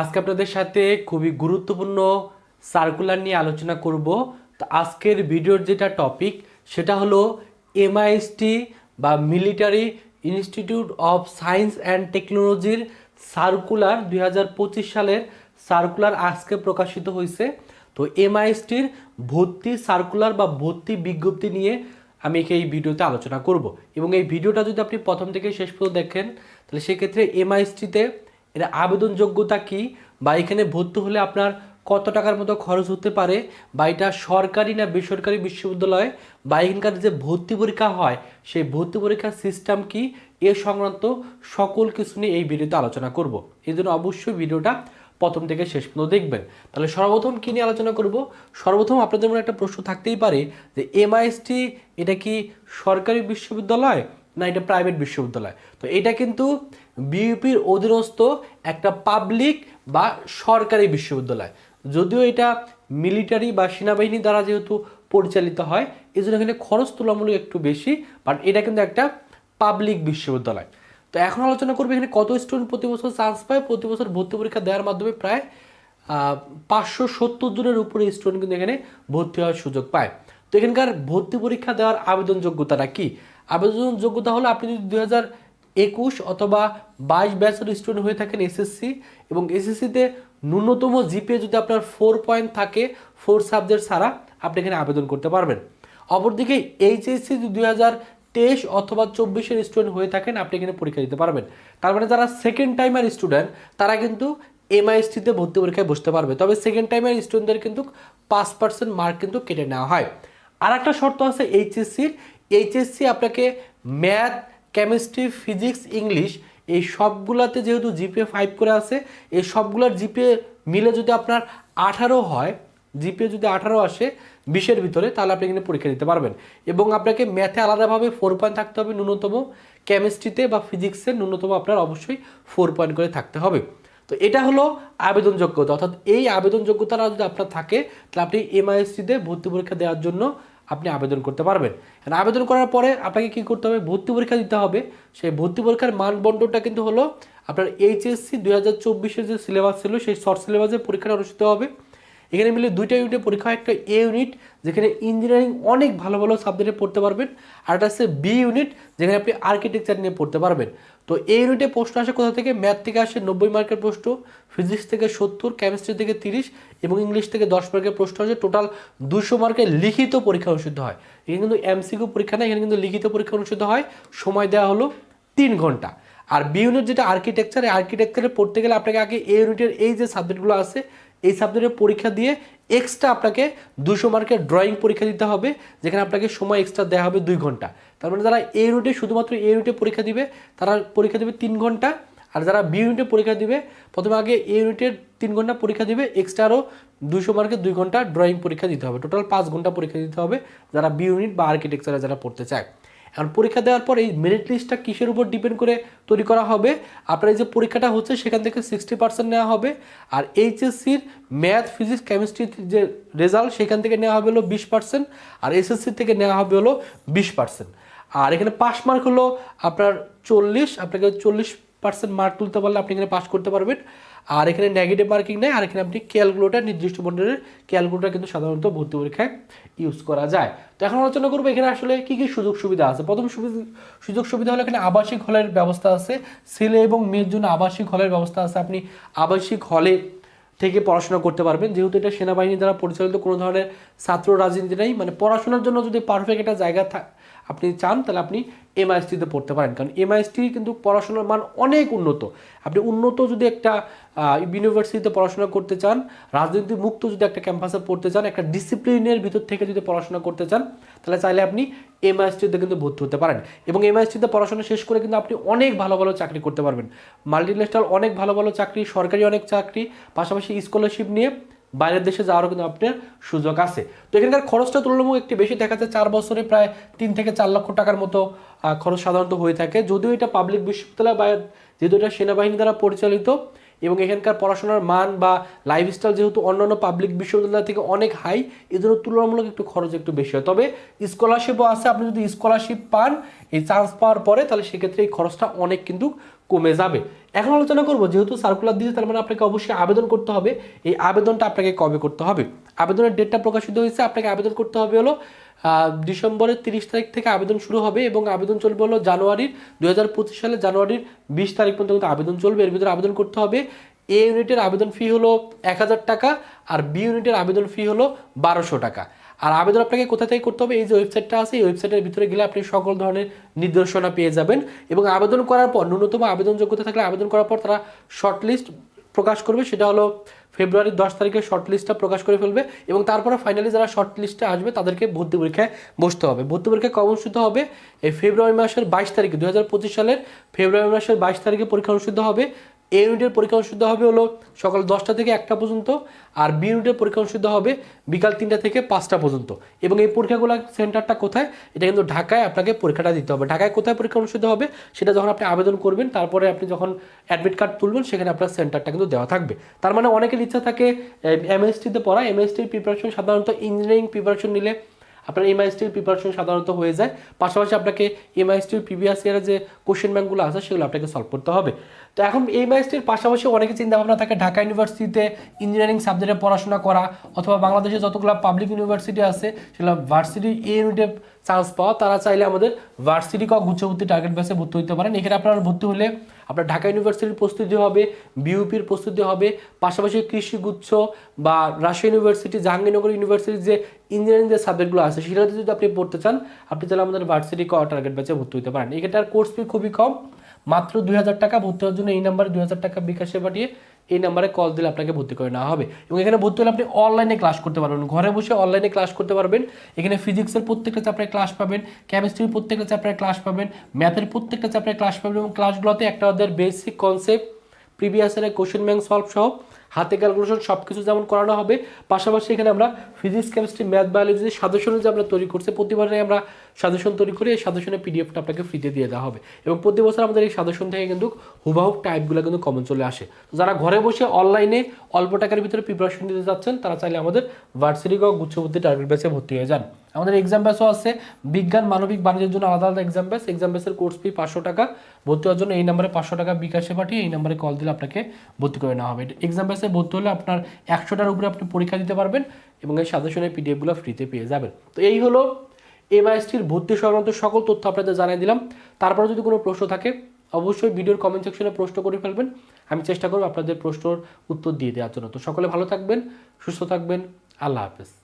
আজকে আপনাদের সাথে খুবই গুরুত্বপূর্ণ সার্কুলার নিয়ে আলোচনা করব। তো আজকের ভিডিওর যেটা টপিক সেটা হলো এমআইএসটি বা military institute of science and টেকনোলজির সার্কুলার দুই হাজার পঁচিশ সালের সার্কুলার আজকে প্রকাশিত হয়েছে। তো এমআইএসটির ভর্তি সার্কুলার বা ভর্তি বিজ্ঞপ্তি নিয়ে আমি এই ভিডিওতে আলোচনা করব। এবং এই ভিডিওটা যদি আপনি প্রথম থেকে শেষ পর্যন্ত দেখেন, তাহলে সেক্ষেত্রে এমআইএসটিতে এটা আবেদন যোগ্যতা কি? বা এখানে ভর্তি হলে আপনার কত টাকার মতো খরচ হতে পারে? বা এটা সরকারি না বেসরকারি বিশ্ববিদ্যালয়? বা এখানকার যে ভর্তি পরীক্ষা হয়, সেই ভর্তি পরীক্ষার সিস্টেম কি? এ সংক্রান্ত সকল কিছু নিয়ে এই ভিডিওতে আলোচনা করব। এই জন্য অবশ্যই ভিডিওটা প্রথম থেকে শেষ পর্যন্ত দেখবেন। তাহলে সর্বপ্রথম কী নিয়ে আলোচনা করব? সর্বপ্রথম আপনাদের মনে একটা প্রশ্ন থাকতেই পারে যে এমআইএসটি এটা কি সরকারি বিশ্ববিদ্যালয়? না এটা প্রাইভেট বিশ্ববিদ্যালয়? তো এটা কিন্তু বিউপির অধীনস্থ একটা পাবলিক বা সরকারি বিশ্ববিদ্যালয়। যদিও এটা মিলিটারি বা সেনাবাহিনী দ্বারা যেহেতু পরিচালিত হয় এই জন্য এখানে খরচ তুলনামূলক একটু বেশি বাট এটা কিন্তু একটা পাবলিক বিশ্ববিদ্যালয়। তো এখন আলোচনা করবে এখানে কত স্টুডেন্ট প্রতি বছর চান্স পায়? প্রতি বছর ভর্তি পরীক্ষা দেওয়ার মাধ্যমে প্রায় পাঁচশো সত্তর জনের উপরে স্টুডেন্ট কিন্তু এখানে ভর্তি হওয়ার সুযোগ পায়। তো এখানকার ভর্তি পরীক্ষা দেওয়ার আবেদন যোগ্যতাটা কি? আবেদন যোগ্যতা হলো আপনি যদি দু হাজার একুশ অথবা বাইশ ব্যাচের স্টুডেন্ট হয়ে থাকেন এসএসসি এবং এসএসসিতে ন্যূনতম জিপিএ যদি আপনার ফোর পয়েন্ট থাকে ফোর সাবজেক্ট ছাড়া আপনি এখানে আবেদন করতে পারবেন। অপরদিকে এইচএসসি দুই হাজার তেইশ অথবা চব্বিশের স্টুডেন্ট হয়ে থাকেন, আপনি এখানে পরীক্ষা দিতে পারবেন। তার মানে যারা সেকেন্ড টাইমের স্টুডেন্ট তারা কিন্তু এমআইএসটিতে ভর্তি পরীক্ষায় বসতে পারবে। তবে সেকেন্ড টাইমের স্টুডেন্টদের কিন্তু পাঁচ পার্সেন্ট মার্ক কিন্তু কেটে নেওয়া হয়। আর একটা শর্ত আছে এইচএসসির এইচএসসি আপনাকে ম্যাথ কেমিস্ট্রি ফিজিক্স ইংলিশ এই সবগুলাতে যেহেতু জিপিএ ফাইভ করে আছে, এই সবগুলোর জিপিএ মিলে যদি আপনার আঠারো হয় জিপিএ যদি আঠারো আসে বিশের ভিতরে, তাহলে আপনি এখানে পরীক্ষা দিতে পারবেন। এবং আপনাকে ম্যাথে আলাদাভাবে ফোর পয়েন্ট থাকতে হবে ন্যূনতম। কেমিস্ট্রিতে বা ফিজিক্সে ন্যূনতম আপনার অবশ্যই ফোর পয়েন্ট করে থাকতে হবে। তো এটা হলো আবেদন যোগ্যতা। অর্থাৎ এই আবেদন যোগ্যতাটা যদি আপনার থাকে, তাহলে আপনি এমআইএসসিতে ভর্তি পরীক্ষা দেওয়ার জন্য আপনি আবেদন করতে পারবেন। আবেদন করার পরে আপনাকে কি করতে হবে? ভর্তি পরীক্ষা দিতে হবে। সেই ভর্তি পরীক্ষার মানদণ্ডটা কিন্তু হলো আপনার এইচএসসি দুই হাজার চব্বিশের যে সিলেবাস ছিল, সেই শর্ট সিলেবাসে পরীক্ষাটা অনুষ্ঠিত হবে। এখানে মিলে দুইটা ইউনিটের পরীক্ষা, একটা এ ইউনিট যেখানে ইঞ্জিনিয়ারিং অনেক ভালো ভালো সাবজেক্টে পড়তে পারবেন, আর একটা হচ্ছে বি ইউনিট যেখানে আপনি আর্কিটেকচার নিয়ে পড়তে পারবেন। তো এই ইউনিটে প্রশ্ন আসে কোথা থেকে? ম্যাথ থেকে আসে নব্বই মার্কের প্রশ্ন ফিজিক্স থেকে সত্তর কেমিস্ট্রি থেকে তিরিশ এবং ইংলিশ থেকে দশ মার্কের প্রশ্ন আসে। টোটাল দুশো মার্কের লিখিত পরীক্ষা অনুষ্ঠিত হয়। এখানে কিন্তু এমসিকিউ পরীক্ষা না এখানে কিন্তু লিখিত পরীক্ষা অনুষ্ঠিত হয়। সময় দেওয়া হলো তিন ঘণ্টা। আর বি ইউনিট যেটা আর্কিটেকচার এই আর্কিটেকচারে পড়তে গেলে আপনাকে আগে এই ইউনিটের এই যে সাবজেক্টগুলো আছে এই সাবজেক্টের পরীক্ষা দিয়ে এক্সট্রা আপনাকে দুশো মার্কের ড্রয়িং পরীক্ষা দিতে হবে, যেখানে আপনাকে সময় এক্সট্রা দেওয়া হবে দুই ঘণ্টা। তার মানে যারা এই রুটে শুধুমাত্র এই রুটে পরীক্ষা দিবে, তারা পরীক্ষা দেবে তিন ঘণ্টা, আর যারা বি ইউনিটে পরীক্ষা দিবে, প্রথমে আগে এই ইউনিটের তিন ঘণ্টা পরীক্ষা দিবে এক্সট্রা আরও দুশো মার্কের দুই ঘণ্টা ড্রয়িং পরীক্ষা দিতে হবে। টোটাল পাঁচ ঘণ্টা পরীক্ষা দিতে হবে, যারা বি ইউনিট বা আর্কিটেকচারে যারা পড়তে চায়। এখন পরীক্ষা দেওয়ার পর এই মেরিট লিস্টটা কিসের উপর ডিপেন্ড করে তৈরি করা হবে? আপনার এই যে পরীক্ষাটা হচ্ছে, সেখান থেকে সিক্সটি পার্সেন্ট নেওয়া হবে। আর এইচএসসির ম্যাথ ফিজিক্স কেমিস্ট্রির যে রেজাল্ট সেখান থেকে নেওয়া হবে হলো বিশ পার্সেন্ট আর এসএসসি থেকে নেওয়া হবে হলো বিশ পার্সেন্ট আর এখানে পাস মার্ক হলো আপনার চল্লিশ, আপনাকে চল্লিশ পার্সেন্ট মার্ক তুলতে পারলে আপনি এখানে পাস করতে পারবেন। আর এখানে নেগেটিভ মার্কিং নেই, আর এখানে আপনি ক্যালকুলেটার নির্দিষ্ট মন্ডলের ক্যালকুলেটার কিন্তু সাধারণত ভর্তি পরীক্ষায় ইউজ করা যায়। তো এখন আলোচনা করব এখানে আসলে কী কী সুযোগ সুবিধা আছে। প্রথম সুযোগ সুবিধা হলো এখানে আবাসিক হলের ব্যবস্থা আছে। ছেলে এবং মেয়ের জন্য আবাসিক হলের ব্যবস্থা আছে। আপনি আবাসিক হলে থেকে পড়াশোনা করতে পারবেন। যেহেতু এটা সেনাবাহিনী দ্বারা পরিচালিত, কোনো ধরনের ছাত্র রাজনীতি নেই। মানে পড়াশোনার জন্য যদি পারফেক্ট একটা জায়গা থাক আপনি চান, তাহলে আপনি এমআইএসটিতে পড়তে পারেন। কারণ এমআইএসটি কিন্তু পড়াশোনার মান অনেক উন্নত। আপনি উন্নত যদি একটা ইউনিভার্সিটিতে পড়াশোনা করতে চান, রাজনীতি মুক্ত যদি একটা ক্যাম্পাসে পড়তে চান, একটা ডিসিপ্লিনের ভিতর থেকে যদি পড়াশোনা করতে চান, তাহলে চাইলে আপনি এমআইএসটিতে কিন্তু ভর্তি হতে পারেন। এবং এমআইএসটিতে পড়াশোনা শেষ করে কিন্তু আপনি অনেক ভালো ভালো চাকরি করতে পারবেন। মাল্টিনেশনাল অনেক ভালো ভালো চাকরি, সরকারি অনেক চাকরি, পাশাপাশি স্কলারশিপ নিয়ে বাইরের দেশে যাওয়ারও কিন্তু আপনার সুযোগ আছে। তো এখানকার খরচটা তুলনামূলক একটু বেশি, দেখা যায় চার বছরে প্রায় তিন থেকে চার লক্ষ টাকার মতো খরচ সাধারণত হয়ে থাকে। যদিও এটা পাবলিক বিশ্ববিদ্যালয় বা যেহেতু এটা সেনাবাহিনী দ্বারা পরিচালিত এবং এখানকার পড়াশোনার মান বা লাইফস্টাইল যেহেতু অন্যান্য পাবলিক বিশ্ববিদ্যালয় থেকে অনেক হাই এই জন্য তুলনামূলক একটু খরচ একটু বেশি হয়। তবে স্কলারশিপও আছে, আপনি যদি স্কলারশিপ পান, এই চান্স পাওয়ার পরে, তাহলে সেক্ষেত্রে এই খরচটা অনেক কিন্তু কমে যাবে। এখন আলোচনা করব, যেহেতু সার্কুলার দিয়েছে, তার মানে আপনাকে অবশ্যই আবেদন করতে হবে। এই আবেদনটা আপনাকে কবে করতে হবে? আবেদনের ডেটটা প্রকাশিত হয়েছে, আপনাকে আবেদন করতে হবে হলো ডিসেম্বরের তিরিশ তারিখ থেকে আবেদন শুরু হবে এবং আবেদন চলবে হলো জানুয়ারির দুই হাজার পঁচিশ সালে জানুয়ারির বিশ তারিখ পর্যন্ত আবেদন চলবে। এর ভিতরে আবেদন করতে হবে। এ ইউনিটের আবেদন ফি হলো এক হাজার টাকা আর বি ইউনিটের আবেদন ফি হলো বারোশো টাকা। আর আবেদন আপনাকে কোথা থেকে করতে হবে? এই যে ওয়েবসাইটটা আছে, এই ওয়েবসাইটের ভিতরে গেলে আপনি সকল ধরনের নির্দেশনা পেয়ে যাবেন। এবং আবেদন করার পর ন্যূনতম আবেদন যোগ্যতা থাকলে আবেদন করার পর তারা শর্ট লিস্ট প্রকাশ করবে, সেটা হলো ফেব্রুয়ারির দশ তারিখে শর্ট লিস্টটা প্রকাশ করে ফেলবে এবং তারপরে ফাইনালি যারা শর্ট লিস্টে আসবে, তাদেরকে ভর্তি পরীক্ষায় বসতে হবে। ভর্তি পরীক্ষা কবে অনুষ্ঠিত হবে? এই ফেব্রুয়ারি মাসের বাইশ তারিখে দু সালের ফেব্রুয়ারি মাসের বাইশ তারিখে পরীক্ষা অনুষ্ঠিত হবে। এ ইউনিটের পরীক্ষা অনুষ্ঠিত হবে হলো সকাল দশটা থেকে একটা পর্যন্ত আর বি ইউনিটের পরীক্ষা অনুষ্ঠিত হবে বিকাল তিনটা থেকে পাঁচটা পর্যন্ত। এবং এই পরীক্ষাগুলো সেন্টারটা কোথায়? এটা কিন্তু ঢাকায় আপনাকে পরীক্ষাটা দিতে হবে। ঢাকায় কোথায় পরীক্ষা অনুষ্ঠিত হবে? সেটা যখন আপনি আবেদন করবেন, তারপরে আপনি যখন অ্যাডমিট কার্ড তুলবেন, সেখানে আপনার সেন্টারটা কিন্তু দেওয়া থাকবে। তার মানে অনেকের ইচ্ছা থাকে এমএসটিতে পড়া। এমএসটির প্রিপারেশন সাধারণত ইঞ্জিনিয়ারিং প্রিপারেশন নিলে আপনার এমআইএসটির প্রিপারেশন সাধারণত হয়ে যায়। পাশাপাশি আপনাকে এমআইএসটির প্রিভিয়াস ইয়ারের যে কোশ্চেন ব্যাঙ্কগুলো আছে, সেগুলো আপনাকে সলভ করতে হবে। তো এখন এমআইএসটির পাশাপাশি অনেকে চিন্তা ভাবনা থাকে, ঢাকা ইউনিভার্সিটিতে ইঞ্জিনিয়ারিং সাবজেক্টে পড়াশোনা করা, অথবা বাংলাদেশে যতগুলো পাবলিক ইউনিভার্সিটি আছে, সেগুলো ভার্সিটি এ ইউনিটে চান্স পাওয়া, তারা চাইলে আমাদের ভার্সিটি ক গুচ্ছভর্তি টার্গেট বেসে ভর্তি হতে পারেন। এখানে আপনার ভর্তি হলে আপনার ঢাকা ইউনিভার্সিটির প্রস্তুতি হবে বিউপির প্রস্তুতি হবে, পাশাপাশি কৃষি গুচ্ছ বা রাজশাহী ইউনিভার্সিটি জাহাঙ্গীরনগর ইউনিভার্সিটির যে ইঞ্জিনিয়ারিং যে সাবজেক্টগুলো আছে সেটাতে যদি আপনি পড়তে চান, আপনি তাহলে আমাদের ভার্সিটি ক টার্গেট ব্যাচে ভর্তি হতে পারেন। এখানটার কোর্স ফি খুবই কম, মাত্র দুই হাজার টাকা ভর্তি হওয়ার জন্য এই নাম্বারে দুই হাজার টাকা বিকাশে পাঠিয়ে এই নাম্বারে কল দিলে আপনাকে ভর্তি করে নেওয়া হবে। এবং এখানে ভর্তি হলে আপনি অনলাইনে ক্লাস করতে পারবেন। ঘরে বসে অনলাইনে ক্লাস করতে পারবেন। এখানে ফিজিক্সের প্রত্যেকটা চ্যাপ্টারে ক্লাস পাবেন। কেমিস্ট্রির প্রত্যেকটা চ্যাপ্টারে ক্লাস পাবেন। ম্যাথের প্রত্যেকটা চ্যাপ্টারে ক্লাস পাবেন। এবং ক্লাসগুলোতে একটা ওদের বেসিক কনসেপ্ট প্রিভিয়াস ইয়ারের কোশ্চেন ব্যাংক সলভ সহ হাতে ক্যালকুলেশন সব কিছু যেমন করানো হবে, পাশাপাশি এখানে আমরা physics chemistry math biology suggestion যে আমরা তৈরি করছি প্রতিবারে আমরা সাজেশন তৈরি করে এই সাজেশনের পিডিএফটা আপনাকে ফ্রিতে দিয়ে দেওয়া হবে। এবং প্রতি বছর আমাদের এই সাজেশন থেকে কিন্তু হুবাহুব টাইপগুলো কিন্তু কমন চলে আসে। যারা ঘরে বসে অনলাইনে অল্প টাকার ভিতরে প্রিপারেশন দিতে যাচ্ছেন, তারা চাইলে আমাদের ভার্সিটি ও গুচ্ছবর্তী টার্গেট ব্যাচে ভর্তি হয়ে যান। আমাদের এক্সাম ব্যাচও আছে, বিজ্ঞান, মানবিক, বাণিজ্যের জন্য আলাদা আলাদা এক্সাম ব্যাচ এক্সাম ব্যাচের কোর্স ফি পাঁচশো টাকা। ভর্তি হওয়ার জন্য এই নাম্বারে পাঁচশো টাকা বিকাশে পাঠিয়ে এই নাম্বারে কল দিলে আপনাকে ভর্তি করে নেওয়া হবে। এক্সাম ব্যাচে ভর্তি হলে আপনার একশোটার উপরে আপনি পরীক্ষা দিতে পারবেন এবং এই সাজেশনের পিডিএফগুলো ফ্রিতে পেয়ে যাবেন। তো এই হলো এমআইএসটির ভর্তি সংক্রান্ত সকল তথ্য আপনাদের জানিয়ে দিলাম। তারপরে যদি কোনো প্রশ্ন থাকে, অবশ্যই ভিডিওর কমেন্ট সেকশনে প্রশ্ন করে ফেলবেন। আমি চেষ্টা করব আপনাদের প্রশ্নর উত্তর দিয়ে দেওয়ার জন্য। তো সকলে ভালো থাকবেন, সুস্থ থাকবেন, আল্লাহ হাফেজ।